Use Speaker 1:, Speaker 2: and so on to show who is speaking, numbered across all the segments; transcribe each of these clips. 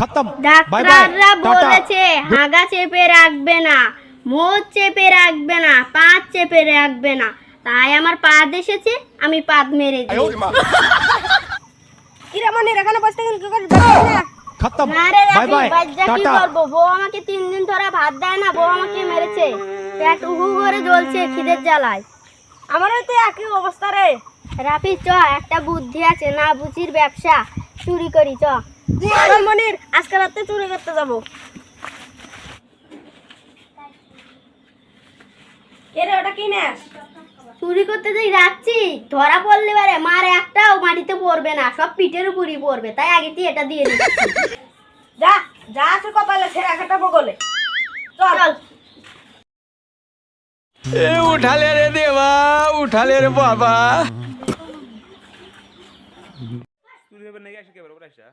Speaker 1: খতম।
Speaker 2: বলেছে হাগা চেপে রাখবে না মোচ চেপে রাখবে না পা চেপে রাখবে না। তাই আমার পা আমি পাদ মেরে দিই।
Speaker 3: মনে বসতে কি
Speaker 2: খতম। Bye
Speaker 1: bye
Speaker 2: tata. বউ আমাকে তিন দিন ধরে ভাত দেয় না বউ আমাকে মেরেছে। পেট উহু করে জ্বলছে খিদের জ্বালায়।
Speaker 3: আমারও তো একই অবস্থা রে।
Speaker 2: রাফি চ একটা বুদ্ধি আছে না বুঝির ব্যবসা। চুরি করি চ।
Speaker 3: আজকে রাতে চুরি করতে যাব। ওটা
Speaker 2: চুরি করতে যাই যাচ্ছি। ধরা পড়লে বারে মার একটাও মাটিতে পড়বে না সব পিঠের উপরই পড়বে তাই আগে তুই এটা দিয়ে দিচ্ছি
Speaker 3: যা যা আছে কপালে সে রাখাটা বগলে। চল।
Speaker 1: উঠালে রে দেবা উঠালে রে বাবা।
Speaker 3: দৌড়াইছা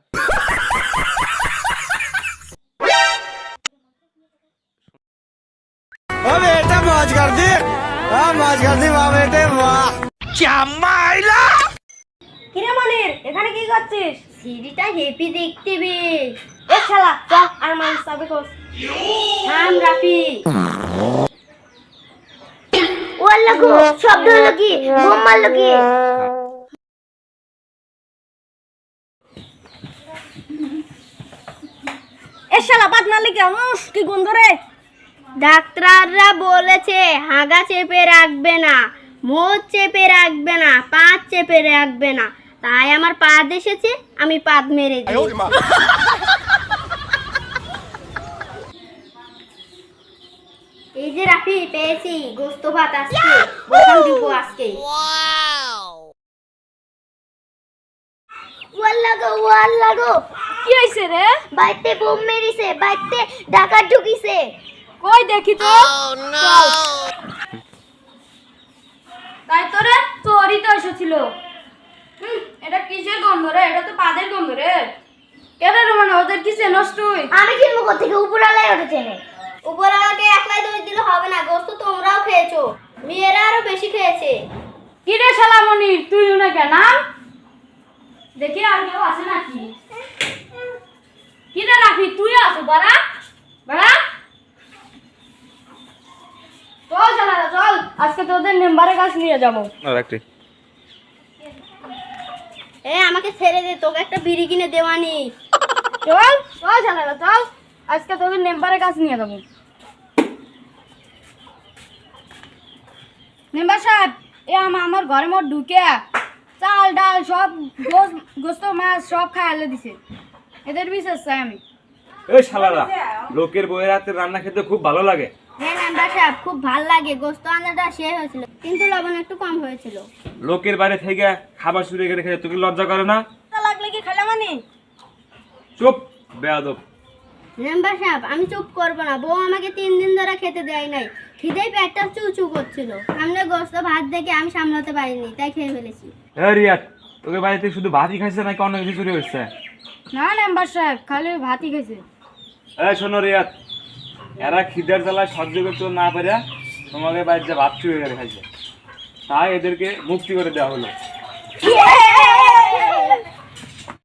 Speaker 3: বেটে এখানে কি করছিস?
Speaker 2: সিঁড়িটা হেপি দেখতে বে
Speaker 3: এ আর মানুষ
Speaker 2: শব্দ হলো কি? বোম
Speaker 3: শালা বাদ না লিখে উফ কি গন্ধ রে।
Speaker 2: ডাক্তাররা বলেছে হাগা চেপে রাখবে না মোচ চেপে রাখবে না পাত চেপে রাখবে না। তাই আমার পাদ এসেছে আমি পাদ মেরে দিই। এই যে রাফি পেয়েছি গোস্ত ভাত আজকে বোখান দিব আজকে। ওয়াল্লা গো ওয়াল্লা গো
Speaker 3: কি হইছে রে?
Speaker 2: বাইতে বোম মেরিছে বাইতে ডাকাত ঢুকিছে।
Speaker 3: কই দেখি তো? তাই তো রে তোরই তো এসেছিল এটা কিসের গন্ধ রে? এটা তো পাদের গন্ধ রে। কেন রে মানে ওদের কি চেনস তুই?
Speaker 2: আমি কিনবো কোথেকে উপরালায় উঠেছে? নে উপরালাকে একলাই দই দিলে হবে না গোস্ত তোমরাও খেয়েছো। মেয়েরা আরও বেশি খেয়েছে।
Speaker 3: কি রে শালা তুই না কেন দেখি আর কেউ আছে নাকি? কি রে রাখি তুই আছো? বাড়া বাড়া। চল শালা চল। আজকে তোদের মেম্বারের কাছে নিয়ে যাব।
Speaker 2: এ আমাকে ছেড়ে দে তোকে একটা বিড়ি কিনে দেওয়ানি
Speaker 3: চল চল শালারা চল। আজকে তোদের মেম্বারের কাছে নিয়ে যাব। মেম্বার সাহেব এ আমার ঘরে মোট ঢুকে। চাল ডাল সব গোস- গোস্ত মাছ সব খাইলে দিছে। এদের বিশেষ চাই আমি।
Speaker 4: এই শালারা লোকের বইয়ের হাতে রান্না খেতে খুব ভালো লাগে।
Speaker 2: হ্যাঁ সাহেব খুব ভালো লাগে। গোস্ত আন্দাটা শেষ হয়েছিল। কিন্তু লবণ একটু কম হয়েছিল।
Speaker 4: লোকের বাড়ি থেকে খাবার চুরি করে খেতে তোকে লজ্জা করে না?
Speaker 3: লাগলে কি খেলা মানে
Speaker 4: চুপ বেয়াদব।
Speaker 2: মেম্বার সাহেব আমি চুপ করব না। বউ আমাকে তিন দিন ধরে খেতে দেয় নাই। খিদেই পেটটা চু চু করছিল। সামনে গোস্ত ভাত দেখে আমি সামলাতে পারিনি তাই খেয়ে ফেলেছি।
Speaker 4: হ্যাঁ রিয়াদ তোকে বাড়িতে শুধু ভাতই খাইছে নাকি অন্য কিছু চুরি হচ্ছে
Speaker 3: না মেম্বার সাহেব খালি ভাতই খেয়েছে
Speaker 4: এই শোনো রিয়াদ এরা খিদের জ্বালায় সহ্য করতে না পারে তোমাকে বাড়িতে ভাত চুরি করে খাইছে। তাই এদেরকে মুক্তি করে দেওয়া হলো।
Speaker 3: ইয়ে!